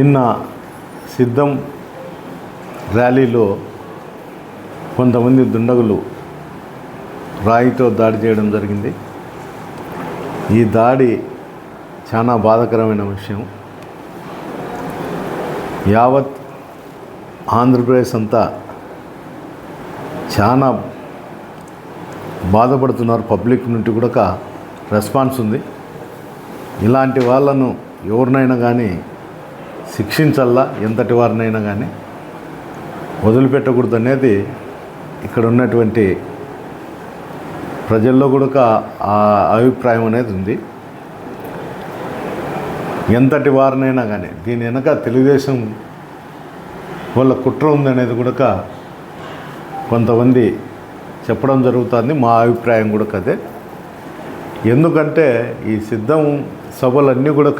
నిన్న సిద్ధం ర్యాలీలో కొంతమంది దుండగులు రాయితో దాడి చేయడం జరిగింది. ఈ దాడి చాలా బాధాకరమైన విషయం. యావత్ ఆంధ్రప్రదేశ్ అంతా చాలా బాధపడుతున్నారు. పబ్లిక్ నుండి కూడా రెస్పాన్స్ ఉంది. ఇలాంటి వాళ్ళను ఎవరినైనా కానీ శిక్షించల్లా ఎంతటి వారినైనా కానీ వదిలిపెట్టకూడదు అనేది ఇక్కడ ఉన్నటువంటి ప్రజల్లో కూడా ఆ అభిప్రాయం అనేది ఉంది. ఎంతటి వారినైనా కానీ దీని వెనక తెలుగుదేశం వాళ్ళ కుట్ర ఉందనేది కూడా కొంతమంది చెప్పడం జరుగుతుంది. మా అభిప్రాయం కూడా అదే. ఎందుకంటే ఈ సిద్ధం సభలన్నీ కూడా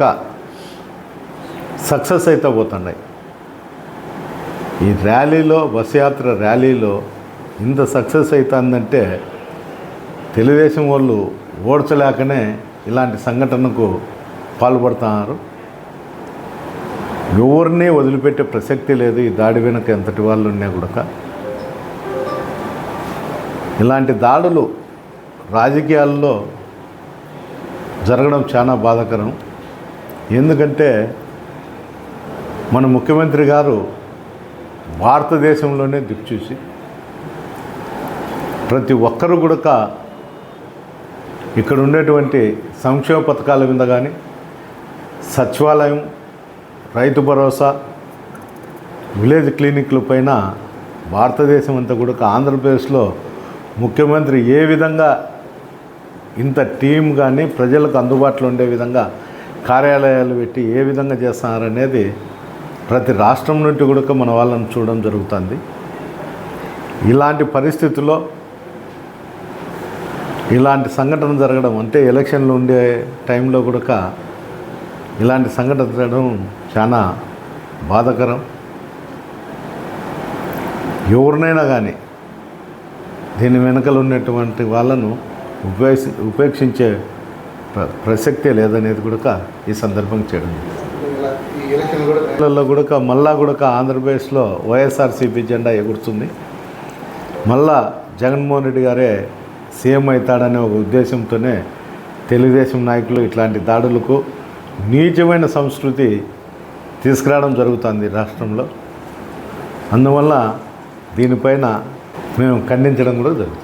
సక్సెస్ అయితే పోతున్నాయి. ఈ ర్యాలీలో బస్ యాత్ర ర్యాలీలో ఇంత సక్సెస్ అవుతుందంటే తెలుగుదేశం వాళ్ళు ఓడ్చలేకనే ఇలాంటి సంఘటనకు పాల్పడుతున్నారు. ఎవరిని వదిలిపెట్టే ప్రసక్తి లేదు ఈ దాడి వెనుక ఎంతటి వాళ్ళు ఉన్నా కూడా. ఇలాంటి దాడులు రాజకీయాల్లో జరగడం చాలా బాధాకరం. ఎందుకంటే మన ముఖ్యమంత్రి గారు భారతదేశంలోనే దిక్చూసి ప్రతి ఒక్కరు కూడా ఇక్కడ ఉండేటువంటి సంక్షేమ పథకాల మీద కానీ సచివాలయం రైతు భరోసా విలేజ్ క్లినిక్ల పైన భారతదేశం అంతా కూడా ఆంధ్రప్రదేశ్లో ముఖ్యమంత్రి ఏ విధంగా ఇంత టీం కానీ ప్రజలకు అందుబాటులో ఉండే విధంగా కార్యాలయాలు పెట్టి ఏ విధంగా చేస్తున్నారనేది ప్రతి రాష్ట్రం నుండి కూడా మన వాళ్ళని చూడడం జరుగుతుంది. ఇలాంటి పరిస్థితుల్లో ఇలాంటి సంఘటన జరగడం అంటే ఎలక్షన్లు ఉండే టైంలో కూడా ఇలాంటి సంఘటన జరగడం చాలా బాధకరం. ఎవరినైనా కానీ దీని వెనకలు ఉన్నటువంటి వాళ్ళను ఉపేక్ష ఉపేక్షించే ప్ర ప్రసక్తే లేదనేది కూడా ఈ సందర్భంగా చేయడం ఇలా ఈ ఎలక్షన్ కూడా పిల్లల్లో కూడా మళ్ళా కూడా ఆంధ్రప్రదేశ్లో వైఎస్ఆర్సీపీ జెండా ఎగురుతుంది. మళ్ళా జగన్మోహన్ రెడ్డి గారే సీఎం అవుతాడనే ఒక ఉద్దేశంతోనే తెలుగుదేశం నాయకులు ఇట్లాంటి దాడులకు నీచమైన సంస్కృతి తీసుకురావడం జరుగుతుంది రాష్ట్రంలో. అందువల్ల దీనిపైన మేము ఖండించడం కూడా జరుగుతుంది.